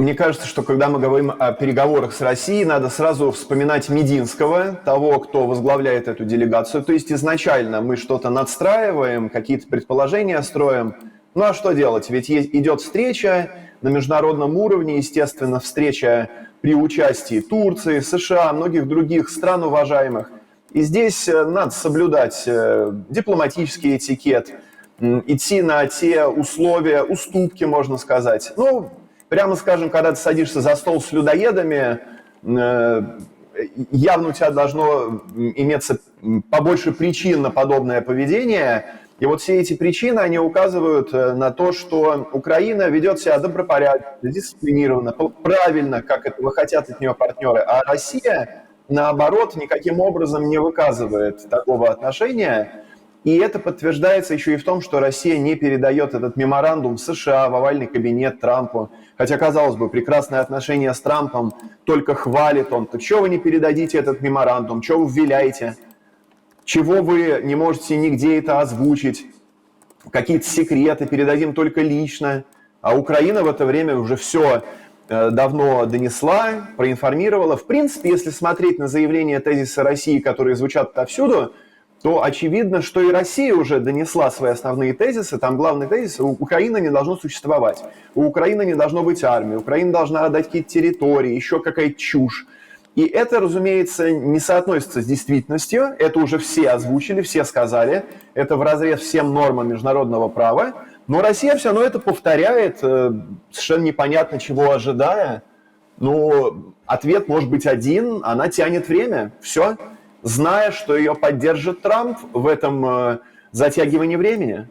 Мне кажется, что когда мы говорим о переговорах с Россией, надо сразу вспоминать Мединского, того, кто возглавляет эту делегацию. То есть изначально мы что-то надстраиваем, какие-то предположения строим. Ну а что делать? Ведь идет встреча на международном уровне, естественно, встреча при участии Турции, США, многих других стран уважаемых. И здесь э, надо соблюдать э, дипломатический этикет, идти на те условия, уступки, можно сказать. Ну, прямо скажем, когда ты садишься за стол с людоедами, э, явно у тебя должно иметься побольше причин на подобное поведение. И вот все эти причины, они указывают э, на то, что Украина ведет себя добропорядочно, дисциплинированно, правильно, как этого хотят от нее партнеры, а Россия, наоборот, никаким образом не выказывает такого отношения. И это подтверждается еще и в том, что Россия не передает этот меморандум США в овальный кабинет Трампу. Хотя, казалось бы, прекрасные отношения с Трампом только хвалит он. Так что вы не передадите этот меморандум? Что вы виляете? Чего вы не можете нигде это озвучить? Какие-то секреты передадим только лично. А Украина в это время уже все э, давно донесла, проинформировала. В принципе, если смотреть на заявления тезиса России, которые звучат отовсюду, то очевидно, что и Россия уже донесла свои основные тезисы. Там главный тезис – у Украины не должно существовать, у Украины не должно быть армии, Украина должна отдать какие-то территории, еще какая-то чушь. И это, разумеется, не соотносится с действительностью. Это уже все озвучили, все сказали. Это в разрез всем нормам международного права. Но Россия все равно это повторяет, э, совершенно непонятно чего ожидая. Но ответ может быть один, она тянет время. Все зная, что ее поддержит Трамп в этом э, затягивании времени?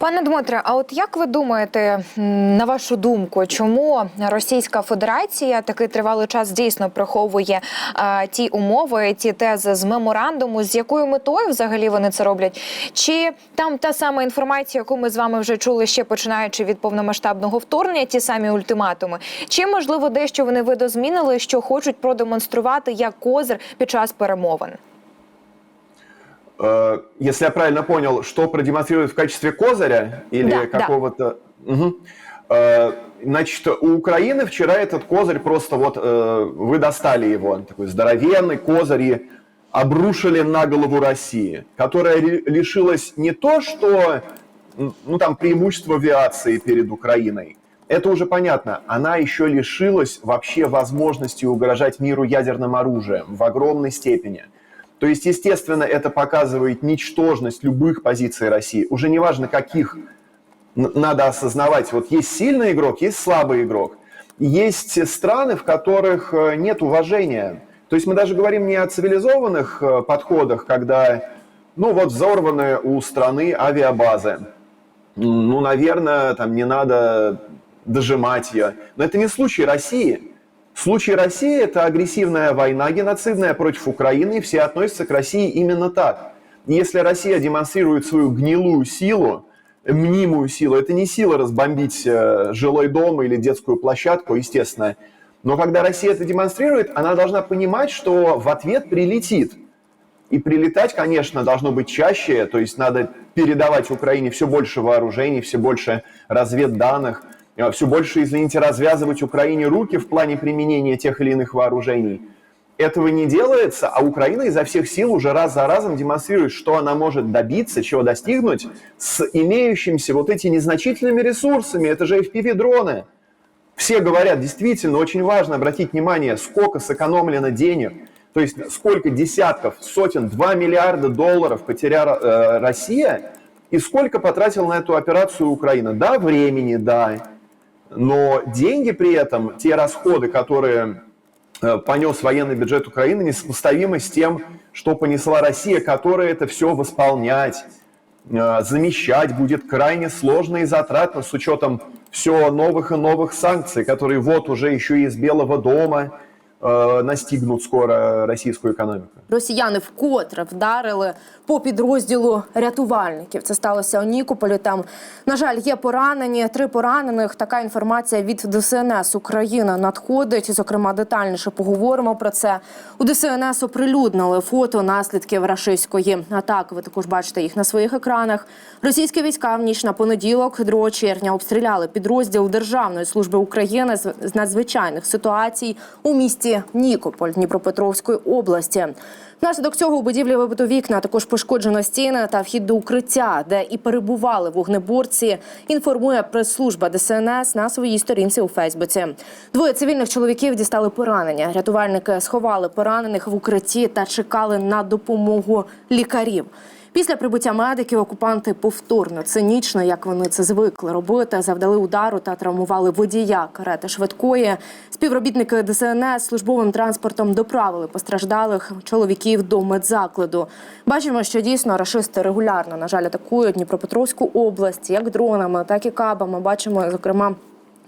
Пане Дмитре, а от як ви думаєте, на вашу думку, чому Російська Федерація такий тривалий час дійсно приховує а, ті умови, ті тези з меморандуму, з якою метою взагалі вони це роблять? Чи там та сама інформація, яку ми з вами вже чули ще починаючи від повномасштабного вторгнення, ті самі ультиматуми? Чи можливо дещо вони видозмінили, що хочуть продемонструвати як козир під час перемовин? Э, если я правильно понял, что продемонстрирует в качестве козыря или да, какого-то... Да. Угу. Значит, у Украины вчера этот козырь просто вот э, вы достали его, такой здоровенный козырь, и обрушили на голову России, которая лишилась не то, что ну, там, преимущество авиации перед Украиной, это уже понятно, она еще лишилась вообще возможности угрожать миру ядерным оружием в огромной степени – то есть, естественно, это показывает ничтожность любых позиций России. Уже неважно, каких надо осознавать. Вот есть сильный игрок, есть слабый игрок. Есть страны, в которых э, нет уважения. То есть мы даже говорим не о цивилизованных э, подходах, когда, ну вот, взорваны у страны авиабазы. Ну, наверное, там не надо дожимать ее. Но это не случай России. В случае России это агрессивная война геноцидная против Украины, и все относятся к России именно так. Если Россия демонстрирует свою гнилую силу, мнимую силу, это не сила разбомбить э, жилой дом или детскую площадку, естественно. Но когда Россия это демонстрирует, она должна понимать, что в ответ прилетит. И прилетать, конечно, должно быть чаще, то есть надо передавать Украине все больше вооружений, все больше разведданных – все больше, извините, развязывать Украине руки в плане применения тех или иных вооружений. Этого не делается, а Украина изо всех сил уже раз за разом демонстрирует, что она может добиться, чего достигнуть с имеющимися вот этими незначительными ресурсами. Это же FPV-дроны. Все говорят, действительно, очень важно обратить внимание, сколько сэкономлено денег, то есть сколько десятков, сотен, 2 миллиарда долларов потеряла э, Россия, и сколько потратила на эту операцию Украина. Да, времени, да, но деньги при этом, те расходы, которые э, понес военный бюджет Украины, несопоставимы с тем, что понесла Россия, которая это все восполнять, э, замещать будет крайне сложно и затратно с учетом все новых и новых санкций, которые вот уже еще из Белого дома настигнут скоро российскую экономику? Росіяни вкотре вдарили по підрозділу рятувальників. Це сталося у Нікополі. Там, на жаль, є поранені. Три поранених. Така інформація від ДСНС України надходить. Зокрема, детальніше поговоримо про це. У ДСНС оприлюднили фото наслідків рашистської атаки. Ви також бачите їх на своїх екранах. Російські війська в ніч на понеділок, 2 червня, обстріляли підрозділ Державної служби України з надзвичайних ситуацій у місті Нікополь Дніпропетровської області. Внаслідок цього у будівлі вибито вікна, також пошкоджено стіни та вхід до укриття, де і перебували вогнеборці. Інформує прес-служба ДСНС на своїй сторінці у Фейсбуці. Двоє цивільних чоловіків дістали поранення. Рятувальники сховали поранених в укритті та чекали на допомогу лікарів. Після прибуття медиків окупанти повторно цинічно, як вони це звикли робити, завдали удару та травмували водія карети швидкої. Співробітники ДСНС службовим транспортом доправили постраждалих чоловіків до медзакладу. Бачимо, що дійсно рашисти регулярно на жаль атакують Дніпропетровську область як дронами, так і кабами. Бачимо, зокрема.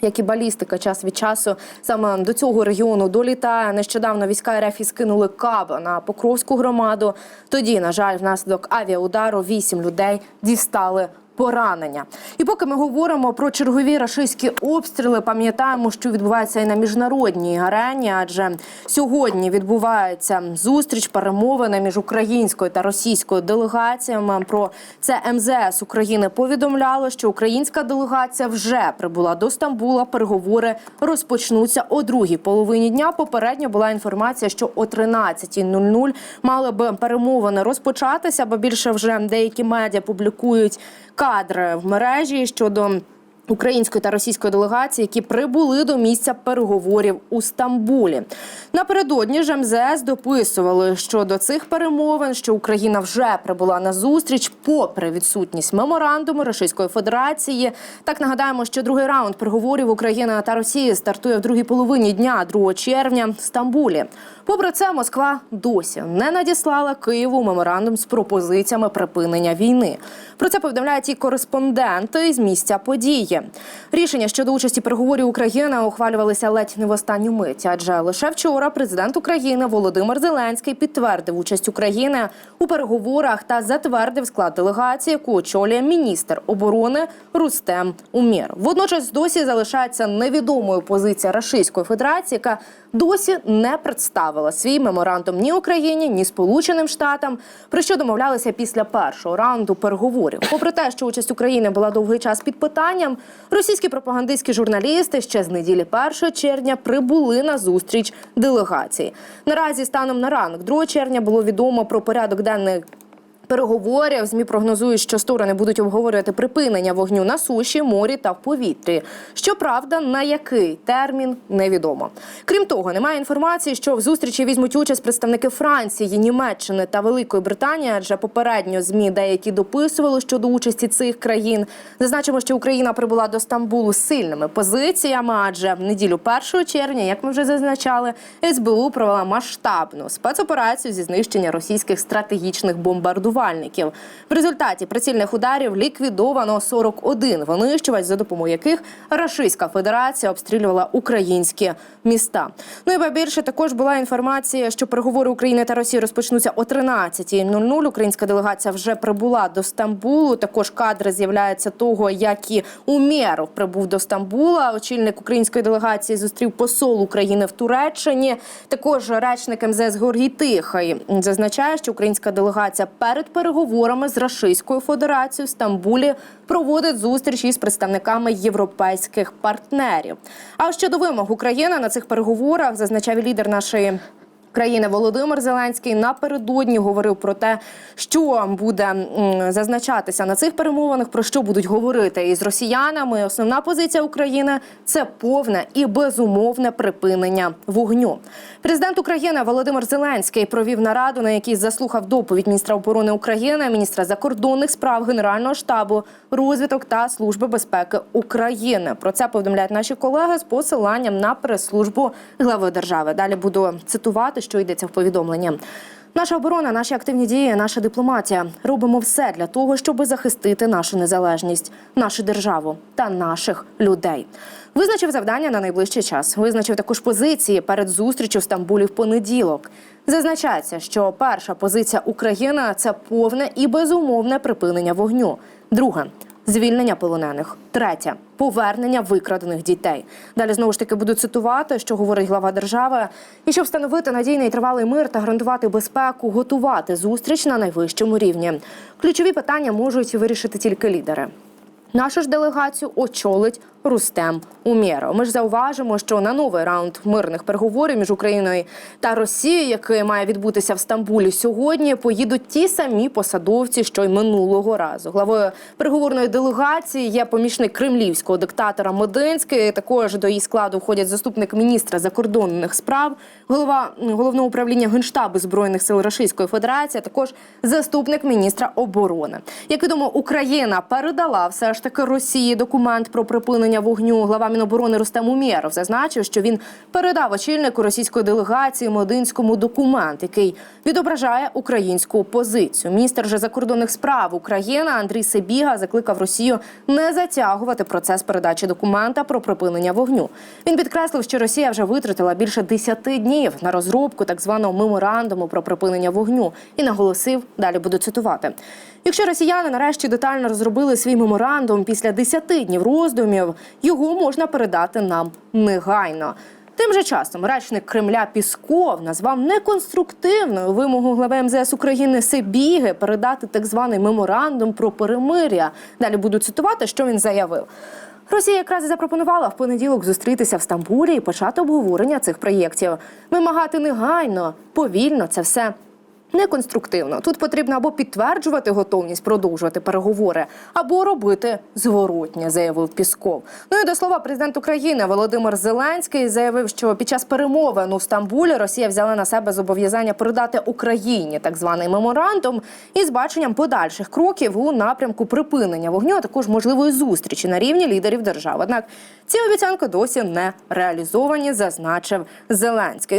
Як і балістика час від часу саме до цього регіону долітає. Нещодавно війська РФ і скинули каба на Покровську громаду. Тоді, на жаль, внаслідок авіаудару вісім людей дістали поранення. І поки ми говоримо про чергові рашистські обстріли, пам'ятаємо, що відбувається і на міжнародній арені, адже сьогодні відбувається зустріч перемовини між українською та російською делегаціями. Про це МЗС України повідомляло, що українська делегація вже прибула до Стамбула. Переговори розпочнуться о другій половині дня. Попередньо була інформація, що о 13.00 мали би перемовини розпочатися, бо більше вже деякі медіа публікують кадри в мережі щодо. Української та російської делегації, які прибули до місця переговорів у Стамбулі. Напередодні ж МЗС дописували щодо цих перемовин, що Україна вже прибула на зустріч, попри відсутність меморандуму Російської Федерації. Так нагадаємо, що другий раунд переговорів України та Росії стартує в другій половині дня, 2 червня, в Стамбулі. Попри це, Москва досі не надіслала Києву меморандум з пропозиціями припинення війни. Про це повідомляють і кореспонденти з місця події. Рішення щодо участі переговорів України ухвалювалися ледь не в останню мить, адже лише вчора президент України Володимир Зеленський підтвердив участь України у переговорах та затвердив склад делегації, яку очолює міністр оборони Рустем Умєр. Водночас досі залишається невідомою позиція Російської Федерації, яка досі не представила свій меморандум ні Україні, ні Сполученим Штатам, про що домовлялися після першого раунду переговорів. Попри те, що участь України була довгий час під питанням, російські пропагандистські журналісти ще з неділі 1 червня прибули на зустріч делегації. Наразі станом на ранок 2 червня було відомо про порядок денний переговорів. Змі прогнозують, що сторони будуть обговорювати припинення вогню на суші, морі та в повітрі. Щоправда, на який термін невідомо. Крім того, немає інформації, що в зустрічі візьмуть участь представники Франції, Німеччини та Великої Британії, адже попередньо змі деякі дописували щодо участі цих країн. Зазначимо, що Україна прибула до Стамбулу з сильними позиціями, адже в неділю 1 червня, як ми вже зазначали, СБУ провела масштабну спецоперацію зі знищення російських стратегічних бомбардувальників. В результаті прицільних ударів ліквідовано 41 винищувач, за допомогою яких Рашистська Федерація обстрілювала українські міста. Ну і більше також була інформація, що переговори України та Росії розпочнуться о 13.00. Українська делегація вже прибула до Стамбулу. Також кадри з'являються того, як і Умєров прибув до Стамбула. Очільник української делегації зустрів посол України в Туреччині. Також речник МЗС Георгій зазначає, що українська делегація перед переговорами з Рашистською Федерацією в Стамбулі проводить зустріч із представниками європейських партнерів. А щодо вимог України на цих переговорах зазначав лідер нашої. Країни Володимир Зеленський напередодні говорив про те, що буде зазначатися на цих перемовинах, про що будуть говорити із росіянами. Основна позиція України це повне і безумовне припинення вогню. Президент України Володимир Зеленський провів нараду, на якій заслухав доповідь міністра оборони України, міністра закордонних справ, генерального штабу, розвиток та служби безпеки України. Про це повідомляють наші колеги з посиланням на прес-службу глави держави. Далі буду цитувати, що йдеться в повідомленні. Наша оборона, наші активні дії, наша дипломатія робимо все для того, щоб захистити нашу незалежність, нашу державу та наших людей. Визначив завдання на найближчий час. Визначив також позиції перед зустрічю в Стамбулі в понеділок. Зазначається, що перша позиція України це повне і безумовне припинення вогню. Друге звільнення полонених. Третє повернення викрадених дітей. Далі знову ж таки буду цитувати, що говорить глава держави. І щоб встановити надійний тривалий мир та гарантувати безпеку, готувати зустріч на найвищому рівні. Ключові питання можуть вирішити тільки лідери. Нашу ж делегацію очолить Рустем Умєров. Ми ж зауважимо, що на новий раунд мирних переговорів між Україною та Росією, який має відбутися в Стамбулі сьогодні, поїдуть ті самі посадовці, що й минулого разу. Главою переговорної делегації є помічник кремлівського диктатора Мединський. Також до її складу входять заступник міністра закордонних справ, голова головного управління генштабу збройних сил Російської Федерації, а також заступник міністра оборони. Як відомо, Україна передала все ж таки Росії документ про припинення вогню. Глава Міноборони Рустем Умєров зазначив, що він передав очільнику російської делегації Мединському документ, який відображає українську позицію. Міністр же закордонних справ України Андрій Себіга закликав Росію не затягувати процес передачі документа про припинення вогню. Він підкреслив, що Росія вже витратила більше 10 днів на розробку так званого меморандуму про припинення вогню і наголосив, далі буду цитувати. Якщо росіяни нарешті детально розробили свій меморандум після 10 днів роздумів, його можна передати нам негайно. Тим же часом речник Кремля Пісков назвав неконструктивною вимогу глави МЗС України Себіги передати так званий меморандум про перемиря. Далі буду цитувати, що він заявив. Росія якраз і запропонувала в понеділок зустрітися в Стамбулі і почати обговорення цих проєктів. Вимагати негайно, повільно це все неконструктивно. Тут потрібно або підтверджувати готовність продовжувати переговори, або робити зворотнє, заявив Пісков. Ну і до слова, президент України Володимир Зеленський заявив, що під час перемовин у Стамбулі Росія взяла на себе зобов'язання передати Україні так званий меморандум із баченням подальших кроків у напрямку припинення вогню, а також можливої зустрічі на рівні лідерів держав. Однак ці обіцянки досі не реалізовані, зазначив Зеленський.